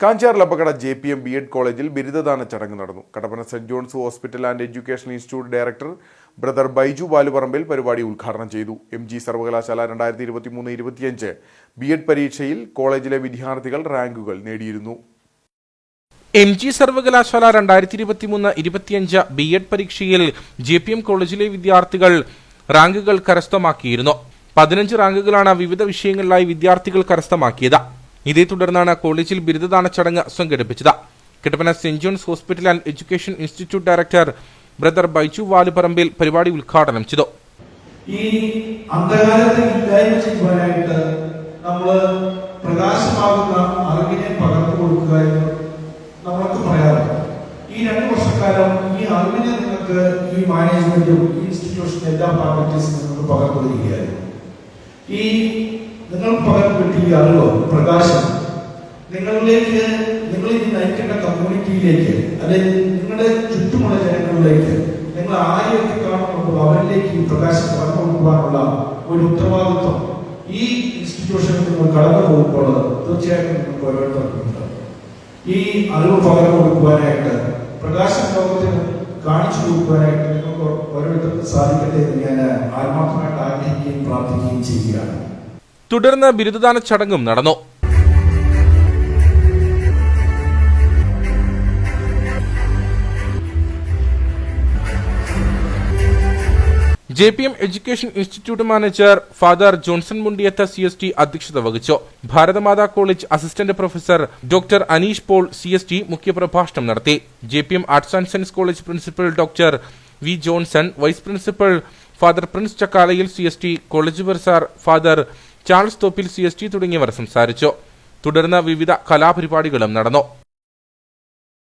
Kanchiyar Labbakkada J P M B Ed കോളേജിൽ ബിരുദദാന ചടങ്ങ് നടന്നു. Kattappana saint John's hospital and education institute director brother Baiju Baluparambil പരിപാടി ഉദ്ഘാടനം ചെയ്തു. എം ജി സർവകലാശാല രണ്ടായിരത്തി ഇരുപത്തി മൂന്ന് ഇരുപത്തിയഞ്ച് ബി എഡ് പരീക്ഷയിൽ കോളേജിലെ വിദ്യാർത്ഥികൾ റാങ്കുകൾ നേടിയിരുന്നു. എം ജി സർവകലാശാല രണ്ടായിരത്തി ഇരുപത്തി മൂന്ന് ഇരുപത്തിയഞ്ച് ബി എഡ് പരീക്ഷയിൽ ജെ പി എം കോളേജിലെ വിദ്യാർത്ഥികൾ റാങ്കുകൾ കരസ്ഥമാക്കിയിരുന്നു. പതിനഞ്ച് റാങ്കുകളാണ് വിവിധ വിഷയങ്ങളിലായി വിദ്യാർത്ഥികൾ കരസ്ഥമാക്കിയത്. ഇതേ തുടർന്നാണ് കോളേജിൽ ബിരുദദാന ചടങ്ങ് സംഘടിപ്പിച്ചത്. Kattappana saint John's hospital and education institute director brother Baiju Valuparambil പരിപാടി ഉദ്ഘാടനം ചെയ്തു. ഈ അന്ധകാരത്തെ നമ്മൾ പകർന്നു പറയാറുണ്ട്. ഈ രണ്ട് വർഷക്കാലം ഈ നിങ്ങൾക്ക് ഈ പകർന്നു ഈ നിങ്ങൾ പകർന്നു കിട്ടിയ അറിവ് പ്രകാശം. നിങ്ങളിലേക്ക് നിങ്ങൾ ഇനി നയിക്കേണ്ട കമ്മ്യൂണിറ്റിയിലേക്ക് അല്ലെങ്കിൽ നിങ്ങളുടെ ചുറ്റുമുള്ള ജനങ്ങളിലേക്ക് നിങ്ങൾ ആരെയൊക്കെ കാണുന്നുണ്ടോ അവരിലേക്ക് ഈ പ്രകാശം പകർന്നു കൊടുക്കുവാനുള്ള ഒരു ഉത്തരവാദിത്വം ഈ ഇൻസ്റ്റിറ്റ്യൂഷനിൽ നിങ്ങൾ കടന്നു പോകുമ്പോൾ തീർച്ചയായിട്ടും നിങ്ങൾക്ക് ഓരോരുത്തർക്കുണ്ട് ഈ അറിവ് പകർന്നു കൊടുക്കുവാനായിട്ട് പ്രകാശം ലോകത്തിന് കാണിച്ചു കൊടുക്കുവാനായിട്ട് നിങ്ങൾക്ക് ഓരോരുത്തർക്കും സാധിക്കട്ടെ എന്ന് ഞാൻ ആത്മാർത്ഥമായിട്ട് ആഗ്രഹിക്കുകയും പ്രാർത്ഥിക്കുകയും ചെയ്യുകയാണ്. തുടർന്ന് ബിരുദദാന ചടങ്ങും നടന്നു. J P M education institute manager father Johnson Mundiyath C S T അധ്യക്ഷത വഹിച്ചു. Bharathamatha college assistant professor doctor Aneesh Paul C S T മുഖ്യപ്രഭാഷണം നടത്തി. J P M arts and science college principal doctor V Johnson vice principal father Prince Chakkalayil C S T college bursar father Charles Thoppil C തുടങ്ങിയവർ സംസാരിച്ചു. തുടർന്ന് വിവിധ കലാപരിപാടികളും നടന്നു.